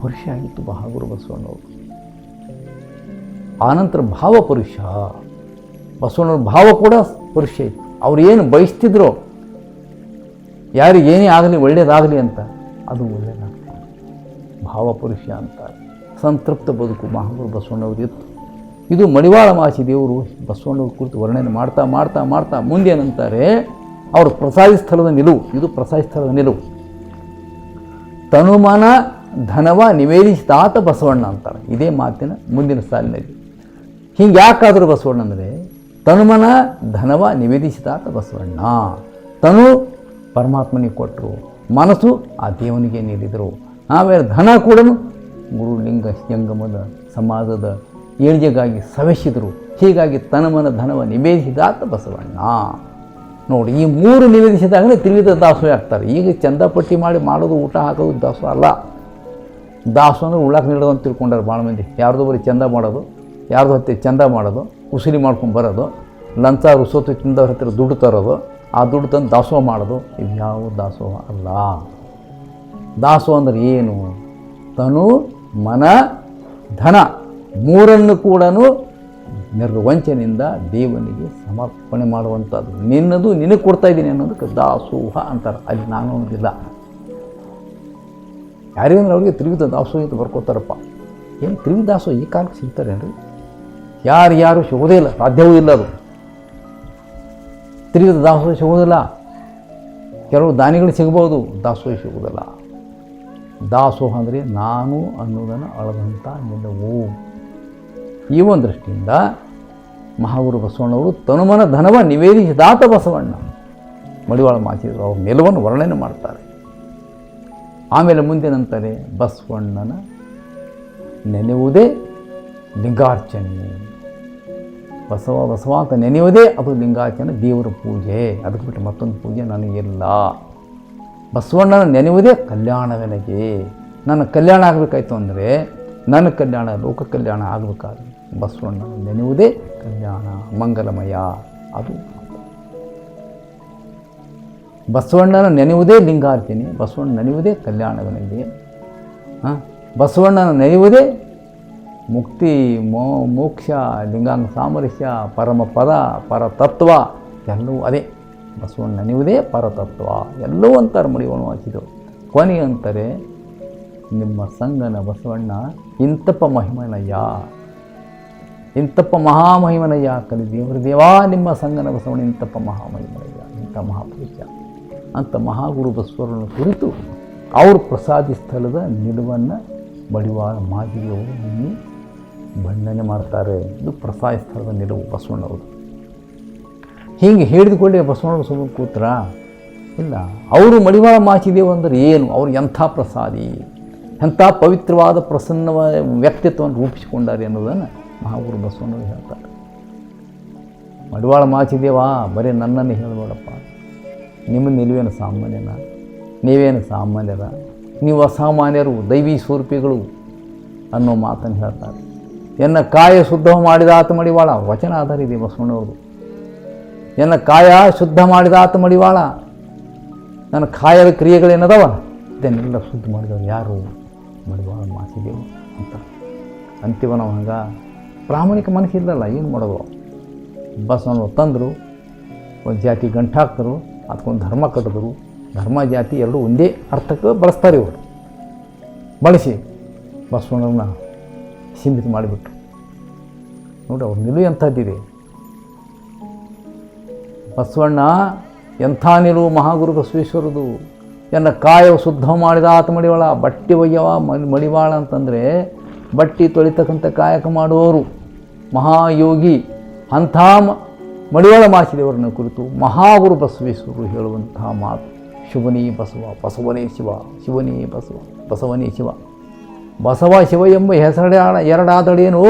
ಪುರುಷ ಆಗಿತ್ತು ಬಹಾಗುರು ಬಸವಣ್ಣವರು. ಆನಂತರ ಭಾವ ಪುರುಷ. ಬಸವಣ್ಣವ್ರ ಭಾವ ಕೂಡ ಪುರುಷ ಇತ್ತು. ಅವ್ರು ಏನು ಬಯಸ್ತಿದ್ರು ಯಾರಿಗೆ ಏನೇ ಆಗಲಿ ಒಳ್ಳೆಯದಾಗಲಿ ಅಂತ ಅದು ಒಳ್ಳೆಯದಾಗ್ತದೆ ಭಾವಪುರುಷ ಅಂತ ಸಂತೃಪ್ತ ಬದುಕು ಮಹಾಗುರು ಬಸವಣ್ಣವ್ರು ಇತ್ತು. ಇದು ಮಡಿವಾಳ ಮಾಸಿ ದೇವರು ಬಸವಣ್ಣವ್ರ ಕುರಿತು ವರ್ಣನೆ ಮಾಡ್ತಾ ಮಾಡ್ತಾ ಮಾಡ್ತಾ ಮುಂದೇನಂತಾರೆ ಅವರು ಪ್ರಸಾದಿ ಸ್ಥಳದ ನಿಲುವು, ಇದು ಪ್ರಸಾದಿ ಸ್ಥಳದ ನಿಲುವು. ತನುಮನ ಧನವ ನಿವೇದಿಸಿದಾತ ಬಸವಣ್ಣ ಅಂತಾರೆ. ಇದೇ ಮಾತಿನ ಮುಂದಿನ ಸಾಲಿನಲ್ಲಿ. ಹಿಂಗೆ ಯಾಕಾದರೂ ಬಸವಣ್ಣ ಅಂದರೆ ತನುಮನ ಧನವ ನಿವೇದಿಸಿದಾತ ಬಸವಣ್ಣ. ತನು ಪರಮಾತ್ಮನಿಗೆ ಕೊಟ್ಟರು ಮನಸ್ಸು ಆ ದೇವನಿಗೆ ನೀಡಿದರು. ಆಮೇಲೆ ಧನ ಕೂಡ ಗುರುಲಿಂಗ ಜಂಗಮದ ಸಮಾಜದ ಏಳಿಗೆಗಾಗಿ ಸವೆಸಿದರು. ಹೀಗಾಗಿ ತನುಮನ ಧನವ ನಿವೇದಿಸಿದಾತ ಬಸವಣ್ಣ. ನೋಡಿ, ಈ ಮೂರು ನಿವೇದಿಸಿದಾಗಲೇ ತ್ರಿವಿಧ ದಾಸೋಹ ಆಗ್ತಾರೆ. ಈಗ ಚಂದಪಟ್ಟಿ ಮಾಡಿ ಮಾಡೋದು ಊಟ ಹಾಕೋದು ದಾಸೋಹ ಅಲ್ಲ. ದಾಸು ಅಂದರೆ ಉಳ್ಳಾಕ ನೀಡೋದು ಅಂತ ತಿಳ್ಕೊಂಡಾರೆ ಭಾಳ ಮಂದಿ. ಯಾರ್ದು ಬರೀ ಚಂದ ಮಾಡೋದು, ಯಾರ್ದು ಹತ್ತಿ ಚಂದ ಮಾಡೋದು, ಉಸಿರಿ ಮಾಡ್ಕೊಂಡು ಬರೋದು, ಲಂಚ ರುಸೋತು ತಿಂದವ್ರ ಹತ್ತಿರ ದುಡ್ಡು ತರೋದು, ಆ ದುಡ್ಡು ತಂದು ದಾಸೋಹ ಮಾಡೋದು, ಇದು ಯಾವ ದಾಸೋಹ ಅಲ್ಲ. ದಾಸೋಹ ಅಂದ್ರೆ ಏನು? ತನು, ಮನ, ಧನ. ಮೂರನ್ನು ಕೂಡ ನಿರ್ವಂಚನೆಯಿಂದ ದೇವನಿಗೆ ಸಮರ್ಪಣೆ ಮಾಡುವಂಥದ್ದು. ನಿನ್ನದು ನಿನಗೆ ಕೊಡ್ತಾ ಇದ್ದೀನಿ ಅನ್ನೋದಕ್ಕೆ ದಾಸೋಹ ಅಂತಾರೆ. ಅಲ್ಲಿ ನಾನು ಅನ್ನೋದಿಲ್ಲ. ಯಾರಿಗಂದ್ರೆ ಅವ್ರಿಗೆ ತ್ರಿವಿಧ ದಾಸೋಹ ಅಂತ ಬರ್ಕೋತಾರಪ್ಪ. ಏನು ತ್ರಿವಿಧ ದಾಸೋಹ ಈ ಕಾಲಕ್ಕೆ ಸಿಗ್ತಾರೇನ್ರಿ ಯಾರು ಯಾರು ಸಿಗೋದೇ ಇಲ್ಲ. ಸಾಧ್ಯವೂ ಇಲ್ಲ ಅದು. ತ್ರಿವಿಧ ದಾಸೋಹ ಸಿಗೋದಿಲ್ಲ. ಕೆಲವು ದಾನಿಗಳು ಸಿಗ್ಬೋದು. ದಾಸೋಹ ಸಿಗೋದಿಲ್ಲ. ದಾಸೋಹ ಅಂದರೆ ನಾನು ಅನ್ನೋದನ್ನು ಅಳದಂಥ ನಿಲುವು. ಈ ಒಂದು ದೃಷ್ಟಿಯಿಂದ ಮಹಾಗುರು ಬಸವಣ್ಣವರು ತನುಮನ ಧನವ ನಿವೇದಿಸಿದಾತ ಬಸವಣ್ಣ. ಮಡಿವಾಳ ಮಾಚಿದ್ರು ಅವ್ರ ನಿಲುವನ್ನು ವರ್ಣನೆ ಮಾಡ್ತಾರೆ. ಆಮೇಲೆ ಮುಂದಿನಂತಾರೆ ಬಸವಣ್ಣನ ನೆನೆಯುವುದೇ ಲಿಂಗಾರ್ಚನೆ. ಬಸವ ಬಸವ ಅಂತ ನೆನೆಯುವುದೇ ಅದು ಲಿಂಗಾರ್ಚನೆ ದೇವರ ಪೂಜೆ. ಅದಕ್ಕೆ ಬಿಟ್ಟು ಮತ್ತೊಂದು ಪೂಜೆ ನನಗಿಲ್ಲ. ಬಸವಣ್ಣನ ನೆನೆಯುವುದೇ ಕಲ್ಯಾಣವೆನಗೆ ನನ್ನ ಕಲ್ಯಾಣ ಆಗಬೇಕಾಯ್ತು ಅಂದರೆ ನನ್ನ ಕಲ್ಯಾಣ, ಲೋಕ ಕಲ್ಯಾಣ ಆಗಬೇಕಾದ್ರೆ ಬಸವಣ್ಣನ ನೆನೆಯುವುದೇ ಕಲ್ಯಾಣ, ಮಂಗಲಮಯ. ಅದು ಬಸವಣ್ಣನ ನೆನೆಯುವುದೇ ಲಿಂಗಾರ್ಚನೆ ಬಸವಣ್ಣ ನೆನೆಯುವುದೇ ಕಲ್ಯಾಣವೆನಗೆ ಹಾಂ? ಬಸವಣ್ಣನ ನೆನೆಯುವುದೇ ಮುಕ್ತಿ, ಮೋ, ಮೋಕ್ಷ, ಲಿಂಗಾಂಗ ಸಾಮರಸ್ಯ ಪರಮ ಪದ ಪರತತ್ವ, ಎಲ್ಲವೂ ಅದೇ. ಬಸವಣ್ಣ ನೆನೆಯುವುದೇ ಪರತತ್ವ, ಎಲ್ಲವೂ ಅಂತಾರೆ ಮಡಿವಣ ಹಾಕಿದರು ಕೊನೆಯಂತಾರೆ, ನಿಮ್ಮ ಸಂಗನ ಬಸವಣ್ಣ ಇಂತಪ್ಪ ಮಹಿಮನಯ್ಯ. ಇಂತಪ್ಪ ಮಹಾಮಹಿಮನಯ್ಯ ಕಲಿ ದೇವರು, ದೇವಾ ನಿಮ್ಮ ಸಂಗನ ಬಸವಣ್ಣ ಇಂತಪ್ಪ ಮಹಾಮಹಿಮನಯ್ಯ ಇಂಥ ಮಹಾಪುರುಷ ಅಂತ ಮಹಾಗುರು ಬಸವರನ್ನು ಕುರಿತು ಅವರು ಪ್ರಸಾದಿ ಸ್ಥಳದ ನಿಲುವನ್ನು ಮಡಿವಾಳ ಮಾದಿಗೆಯವರು ನಿನ್ನೆ ಬಣ್ಣನೆ ಮಾಡ್ತಾರೆ. ಇದು ಪ್ರಸಾದಿ ಸ್ಥಳದ ನಿಲುವು ಬಸವಣ್ಣವರು ಹೀಗೆ ಹೇಳಿದುಕೊಳ್ಳಿ ಬಸವಣ್ಣ ಸುಮ್ಮನೆ ಕೂತ್ರ. ಇಲ್ಲ, ಅವರು ಮಡಿವಾಳ ಮಾಚಿದೇವು ಅಂದರೆ ಏನು? ಅವರು ಎಂಥ ಪ್ರಸಾದಿ? ಎಂಥ ಪವಿತ್ರವಾದ ಪ್ರಸನ್ನ ವ್ಯಕ್ತಿತ್ವವನ್ನು ರೂಪಿಸಿಕೊಂಡಾರೆ ಅನ್ನೋದನ್ನು ಮಹಾಗುರು ಬಸವಣ್ಣ ಹೇಳ್ತಾರೆ. ಮಡಿವಾಳ ಮಾಚಿದೇವಾ, ಬರೀ ನನ್ನನ್ನು ಹೇಳಬೇಡಪ್ಪ ನಿಮ್ಮ ನಿಲುವೇನು ಸಾಮಾನ್ಯನ? ನೀವೇನು ಸಾಮಾನ್ಯರ? ನೀವು ಅಸಾಮಾನ್ಯರು, ದೈವಿ ಸ್ವರೂಪಿಗಳು ಅನ್ನೋ ಮಾತನ್ನು ಹೇಳ್ತಾರೆ. ಎನ್ನ ಕಾಯ ಶುದ್ಧ ಮಾಡಿದ ಆತ ಮಡಿವಾಳ, ವಚನ ಆಧಾರಿದೆ ಬಸವಣ್ಣವ್ರದ್ದು. ಎನ್ನ ಕಾಯ ಶುದ್ಧ ಮಾಡಿದ ಆತ ಮಡಿವಾಳ, ನನ್ನ ಕಾಯದ ಕ್ರಿಯೆಗಳೇನದವ? ಇದನ್ನೆಲ್ಲ ಶುದ್ಧ ಮಾಡಿದವರು ಯಾರು? ಮಡಿವಾಳ ಮಾಸಿದೇವು ಅಂತ. ಅಂತಿವ ನಾವು ಹಂಗೆ ಪ್ರಾಮಾಣಿಕ ಮನಸ್ಸು ಇಲ್ಲಲ್ಲ, ಏನು ಮಾಡೋದು? ಬಸವಣ್ಣವ್ರು ತಂದರು, ಒಂದು ಜಾತಿ ಗಂಟು ಹಾಕ್ತರು ಅದಕ್ಕೊಂದು ಧರ್ಮ ಕಟ್ಟಿದ್ರು. ಧರ್ಮ, ಜಾತಿ ಎರಡೂ ಒಂದೇ ಅರ್ಥಕ್ಕೆ ಬಳಸ್ತಾರೆ ಇವರು. ಬಳಸಿ ಬಸವಣ್ಣನ ಸೀಮಿತ ಮಾಡಿಬಿಟ್ರು. ನೋಡಿ, ಅವ್ರ ನಿಲುವು ಎಂಥದ್ದಿದೆ ಬಸವಣ್ಣ ಎಂಥ ನಿಲುವು ಮಹಾಗುರು ಬಸವೇಶ್ವರದು ಎನ್ನ ಕಾಯವ ಶುದ್ಧ ಮಾಡಿದ ಆತ ಮಡಿವಾಳ ಬಟ್ಟೆ ಒಯ್ಯವ ಮಡಿ ಮಡಿವಾಳ ಅಂತಂದರೆ ಬಟ್ಟೆ ತೊಳಿತಕ್ಕಂಥ ಕಾಯಕ ಮಾಡುವವರು. ಮಹಾಯೋಗಿ ಅಂಥ ಮಡಿವಾಳ ಮಾಸಿದೇವರನ್ನ ಕುರಿತು ಮಹಾಗುರು ಬಸವೇಶ್ವರು ಹೇಳುವಂತಹ ಮಾತು. ಶಿವನೇ ಬಸವ, ಬಸವನೇ ಶಿವ, ಶಿವನೇ ಬಸವ, ಬಸವನೇ ಶಿವ. ಬಸವ ಶಿವ ಎಂಬ ಹೆಸರಡ ಎರಡಾದಳೇನು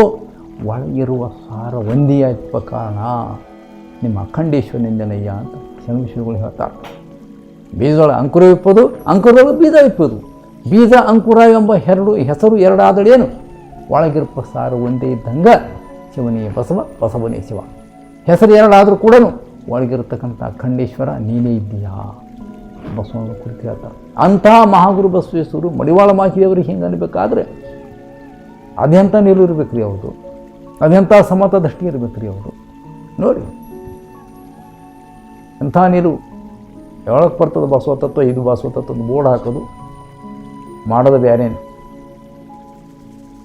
ಒಳಗಿರುವ ಸಾರ ಒಂದಿಯಾಯ್ತು ಕಾರಣ ನಿಮ್ಮ ಅಖಂಡೇಶ್ವರನಿಂದನಯ್ಯ ಅಂತ ಶಂಕುಗಳು ಹೇಳ್ತಾರೆ. ಬೀಜದೊಳಗೆ ಅಂಕುರ ಇಪ್ಪದು ಅಂಕುರದೊಳಗೆ ಬೀಜ ಇಪ್ಪದು. ಬೀಜ ಅಂಕುರ ಎಂಬ ಎರಡು ಹೆಸರು ಎರಡಾದಳೇನು? ಒಳಗಿರುವ ಸಾರ ಒಂದೇ ಇದ್ದಂಗೆ ಶಿವನೇ ಬಸವ, ಬಸವನೇ ಶಿವ. ಹೆಸರು ಎರಡಾದರೂ ಕೂಡ ಒಳಗಿರತಕ್ಕಂಥ ಖಂಡೇಶ್ವರ ನೀನೇ ಇದ್ದೀಯಾ? ಬಸವನ ಕುರಿತು ಹೇಳ್ತಾರೆ. ಅಂತಹ ಮಹಾಗುರು ಬಸವೇಶ್ವರು ಮಡಿವಾಳ ಮಾಹಿಯವರು ಹಿಂಗೆ ಅನ್ಬೇಕಾದ್ರೆ ಅದೆಂಥ ನಿಲುವಿರ್ಬೇಕು ರೀ ಅವ್ರದ್ದು. ಅದೆಂಥ ಸಮತ ದೃಷ್ಟಿ ಇರಬೇಕು ರೀ ಅವರು ನೋಡಿ ಎಂಥ ನಿಲುವು ಯಾವಾಗ ಬರ್ತದೆ ಬಸವ ತತ್ವ? ಇದು ಬಸವ ತತ್ವದ ಬೋರ್ಡ್ ಹಾಕೋದು. ಮಾಡೋದು ಬೇರೆ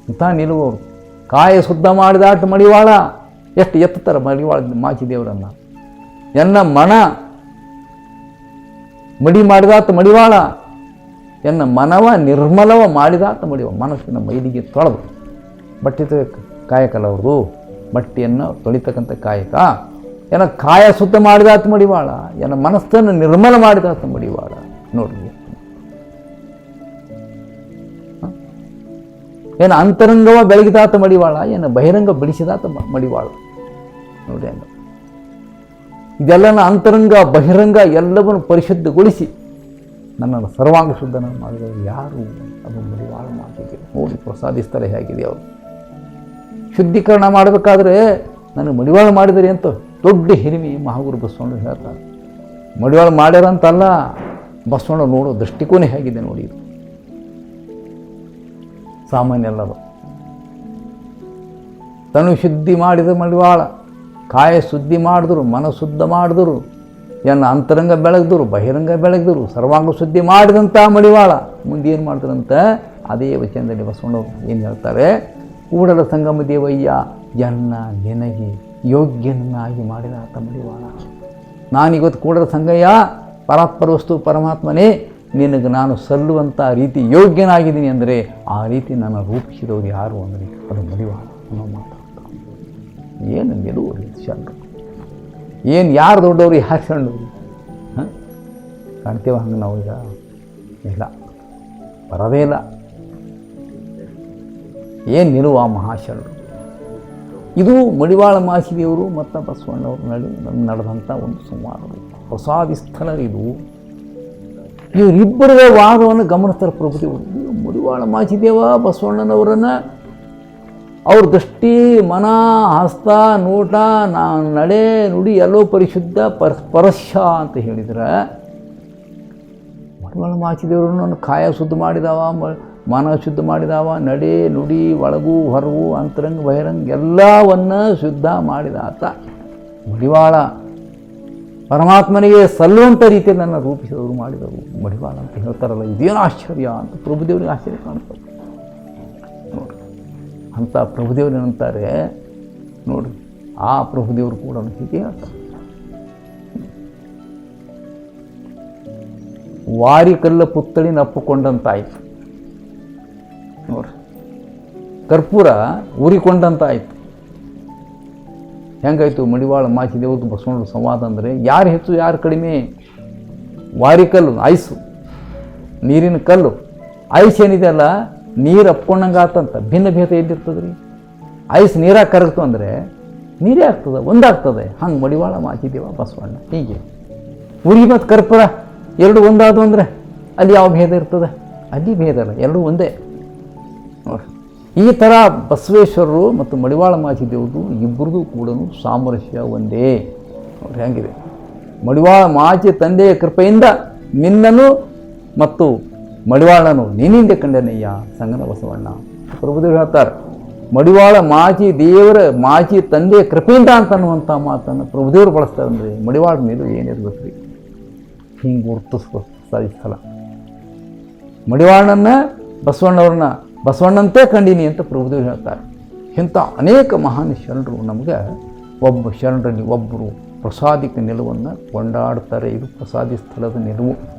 ಇಂಥ ನಿಲುವು ಅವರು ಕಾಯ ಶುದ್ಧ ಮಾಡಿದಾಟ ಮಡಿವಾಳ. ಎಷ್ಟು ಎತ್ತರ ಮಡಿವಾಳ ಮಾಚಿದೇವರನ್ನು ಎನ್ನ ಮನ ಮಡಿ ಮಾಡಿದಾತ ಮಡಿವಾಳ. ಎನ್ನ ಮನವ ನಿರ್ಮಲವ ಮಾಡಿದಾತ ಮಡಿವ ಮನಸ್ಸಿನ ಮೈಲಿಗೆ ತೊಳೆದು. ಬಟ್ಟೆ ಕಾಯಕಲವ್ರದು ಬಟ್ಟೆಯನ್ನು ತೊಳಿತಕ್ಕಂಥ ಕಾಯಕ. ಏನ ಕಾಯ ಶುದ್ಧ ಮಾಡಿದಾತ ಮಡಿವಾಳ. ಏನ ಮನಸ್ಸನ್ನು ನಿರ್ಮಲ ಮಾಡಿದಾತ ಮಡಿವಾಳ. ನೋಡ್ರಿ. ಏನು ಅಂತರಂಗವ ಬೆಳಗಿದಾತ ಮಡಿವಾಳ, ಏನು ಬಹಿರಂಗ ಬಿಡಿಸಿದಾತ ಮಡಿವಾಳ. ನೋಡಿ ಹಂಗ. ಇದೆಲ್ಲನ ಅಂತರಂಗ, ಬಹಿರಂಗ ಎಲ್ಲವನ್ನು ಪರಿಶುದ್ಧಗೊಳಿಸಿ ನನ್ನನ್ನು ಸರ್ವಾಂಗ ಶುದ್ಧನ ಮಾಡಿದವರು ಯಾರು ಅದು ಮಡಿವಾಳ ಮಾತಿಗೆ ನೋಡಿ ಪ್ರಸಾದಿಸ್ತಾರೆ ಹೇಗಿದೆ ಅವರು. ಶುದ್ಧೀಕರಣ ಮಾಡಬೇಕಾದ್ರೆ ನನಗೆ ಮಡಿವಾಳ ಮಾಡಿದರೆ ಅಂತ ದೊಡ್ಡ ಹಿರಿಮೆ ಮಹಾಗುರು ಬಸವಣ್ಣ ಹೇಳ್ತಾರೆ. ಮಡಿವಾಳ ಮಾಡ್ಯಾರಂತಲ್ಲ, ಬಸವಣ್ಣ ನೋಡೋ ದೃಷ್ಟಿಕೋನ ಹೇಗಿದೆ ನೋಡಿ ಇದು. ಸಾಮಾನ್ಯ ಅಲ್ಲ ಅದು ತನು ಶುದ್ಧಿ ಮಾಡಿದ ಮಡಿವಾಳ, ಕಾಯ ಶುದ್ಧಿ ಮಾಡಿದ್ರು, ಮನ ಶುದ್ಧ ಮಾಡಿದ್ರು, ಎನ್ನ ಅಂತರಂಗ ಬೆಳಗ್ದರು, ಬಹಿರಂಗ ಬೆಳಗ್ದರು, ಸರ್ವಾಂಗ ಶುದ್ಧಿ ಮಾಡಿದಂಥ ಮಡಿವಾಳ. ಮುಂದೆ ಏನು ಮಾಡಿದ್ರಂತ? ಅದೇ ವಚನದಲ್ಲಿ ಬಸವಣ್ಣ ಏನು ಹೇಳ್ತಾರೆ? ಕೂಡಲ ಸಂಗಮ ದೇವಯ್ಯ, ಎನ್ನ ನಿನಗೆ ಯೋಗ್ಯನನ್ನಾಗಿ ಮಾಡಿದ ಆತ ಮಡಿವಾಳ. ನಾನಿವತ್ತು ಕೂಡಲ ಸಂಗಯ್ಯ ಪರಾತ್ಪರ ವಸ್ತು ಪರಮಾತ್ಮನೇ ನಿನಗೆ ನಾನು ಸಲ್ಲುವಂಥ ರೀತಿ ಯೋಗ್ಯನಾಗಿದ್ದೀನಿ ಅಂದರೆ ಆ ರೀತಿ ನನ್ನ ರೂಪಿಸಿದವರು ಯಾರು ಅಂದರೆ ಅದು ಮಡಿವಾಳ ಅನ್ನೋ ಮಾತಾಡ್ತ ಏನು ರೀತಿ ಶರಣರು ಏನು ಯಾರು ದೊಡ್ಡವರು, ಯಾರು ಸಣ್ಣವರು? ಹಾಂ? ಕಾಣ್ತೇವ ಹಂಗೆ ನಾವು ಈಗ? ಇಲ್ಲ. ಬರೋದೇ ಇಲ್ಲ. ಏನು ನಿಲುವ ಮಹಾಶರಣರು? ಇದು ಮಡಿವಾಳ ಮಾಸಿದೆಯವರು ಮತ್ತು ಬಸವಣ್ಣವ್ರ ನಡುವೆ ನಡೆದಂಥ ಒಂದು ಸಂವಾದ. ಹೊಸ ಸ್ಥಳ ಇದು ಇವರಿಬ್ಬರ ವಾದವನ್ನು ಗಮನಿಸ್ತಾರೆ ಪ್ರಭುತಿ. ಮುಡಿವಾಳ ಮಾಚಿದೇವ, ಬಸವಣ್ಣನವರನ್ನು ಅವ್ರ ದೃಷ್ಟಿ, ಮನ, ಹಸ್ತ, ನೋಟ, ನಾ, ನಡೆ, ನುಡಿ, ಎಲ್ಲೋ ಪರಿಶುದ್ಧ, ಪರ ಪರಶ ಅಂತ ಹೇಳಿದ್ರೆ ಮಡಿವಾಳ ನನ್ನ ಕಾಯ ಶುದ್ಧ ಮಾಡಿದಾವ ಮನ ಶುದ್ಧ ಮಾಡಿದಾವ, ನಡೆ, ನುಡಿ, ಒಳಗು, ಹೊರಗು, ಅಂತರಂಗ, ಬಹಿರಂಗ ಎಲ್ಲವನ್ನ ಶುದ್ಧ ಮಾಡಿದ ಆತ ಮಡಿವಾಳ. ಪರಮಾತ್ಮನಿಗೆ ಸಲ್ಲುವಂಥ ರೀತಿಯಲ್ಲಿ ನನ್ನ ರೂಪಿಸಿದವರು, ಮಾಡಿದವರು ಮಡಿವಾಳ ಅಂತ ಹೇಳ್ತಾರಲ್ಲ, ಇದೇನು ಆಶ್ಚರ್ಯ ಅಂತ ಪ್ರಭುದೇವರಿಗೆ ಆಶ್ಚರ್ಯ ಕಾಣ್ತದೆ. ನೋಡ್ರಿ ಅಂಥ ಪ್ರಭುದೇವರು ಏನಂತಾರೆ ನೋಡ್ರಿ ಆ ಪ್ರಭುದೇವರು ಕೂಡ ಹೀಗೆ ಹೇಳ್ತಾರೆ. ವಾರಿಕಲ್ಲ ಪುತ್ತಳಿನ ಆಯ್ತು ನೋಡ್ರಿ ಕರ್ಪೂರ ಉರಿಕೊಂಡಂತ ಆಯ್ತು ಹೆಂಗಾಯ್ತು? ಮಡಿವಾಳ ಮಾಚಿದೇವತ್ತು ಬಸವಣ್ಣ ಸಂವಾದ ಅಂದರೆ, ಯಾರು ಹೆಚ್ಚು, ಯಾರು ಕಡಿಮೆ? ವಾರಿಕಲ್ಲು ಐಸು. ನೀರಿನ ಕಲ್ಲು. ಐಸ್ ಏನಿದೆ ಅಲ್ಲ, ನೀರು ಅಪ್ಕೊಂಡಂಗೆ ಆತಂತ. ಭಿನ್ನ ಭೇದ ಎಲ್ಲಿರ್ತದೆ ರೀ ಐಸ್ ನೀರಾಗಿ ಕರಗ್ತು ಅಂದರೆ, ನೀರೇ ಆಗ್ತದೆ, ಒಂದಾಗ್ತದೆ. ಹಂಗೆ ಮಡಿವಾಳ ಮಾಚಿದೇವ ಬಸವಣ್ಣ. ಹೀಗೆ. ಉರಿ ಮತ್ತು ಕರ್ಪೂರ, ಎರಡು ಒಂದಾದವು ಅಂದರೆ, ಅಲ್ಲಿ ಯಾವ ಭೇದ ಇರ್ತದೆ? ಅಲ್ಲಿ ಭೇದ ಅಲ್ಲ ಎರಡೂ ಒಂದೇ. ನೋಡ್ರಿ. ಈ ಥರ ಬಸವೇಶ್ವರರು ಮತ್ತು ಮಡಿವಾಳ ಮಾಚಿದೇವರು ಇಬ್ಬರದು ಕೂಡ ಸಾಮರಸ್ಯ ಒಂದೇ. ಅವ್ರು ಹೇಗಿದೆ. ಮಡಿವಾಳ ಮಾಚಿ ತಂದೆಯ ಕೃಪೆಯಿಂದ ನಿನ್ನನು ಮತ್ತು ಮಡಿವಾಳನು ನಿನ್ನಿಂದ ಕಂಡನಯ್ಯ ಸಂಗನ ಬಸವಣ್ಣ. ಪ್ರಭುದೇವರು ಹೇಳ್ತಾರೆ, ಮಡಿವಾಳ ಮಾಚಿ ದೇವರ ಮಾಚಿ ತಂದೆಯ ಕೃಪೆಯಿಂದ ಅಂತ ಅನ್ನುವಂಥ ಮಾತನ್ನು ಪ್ರಭುದೇವರು ಬಳಸ್ತಾರೆ ಅಂದರೆ ಮಡಿವಾಳ ಮೇಲೆ ಏನಿರ್ಬೇಕು ರೀ ಹಿಂಗೆ ಗುರುತಿಸ್ಬೇಕು ಸಾಧಿಸಲ್ಲ ಮಡಿವಾಳನನ್ನ ಬಸವಣ್ಣವ್ರನ್ನ ಬಸವಣ್ಣಂತೆ ಕಂಡೀನಿ ಅಂತ ಪ್ರಭುದೇವ್ ಹೇಳ್ತಾರೆ. ಇಂಥ ಅನೇಕ ಮಹಾನ್ ಶರಣರು ನಮಗೆ ಒಬ್ಬ ಶರಣರಲ್ಲಿ ಒಬ್ಬರು ಪ್ರಸಾದಿಕ ನಿಲುವನ್ನು ಕೊಂಡಾಡ್ತಾರೆ. ಇದು ಪ್ರಸಾದಿ ಸ್ಥಳದ ನಿಲುವು.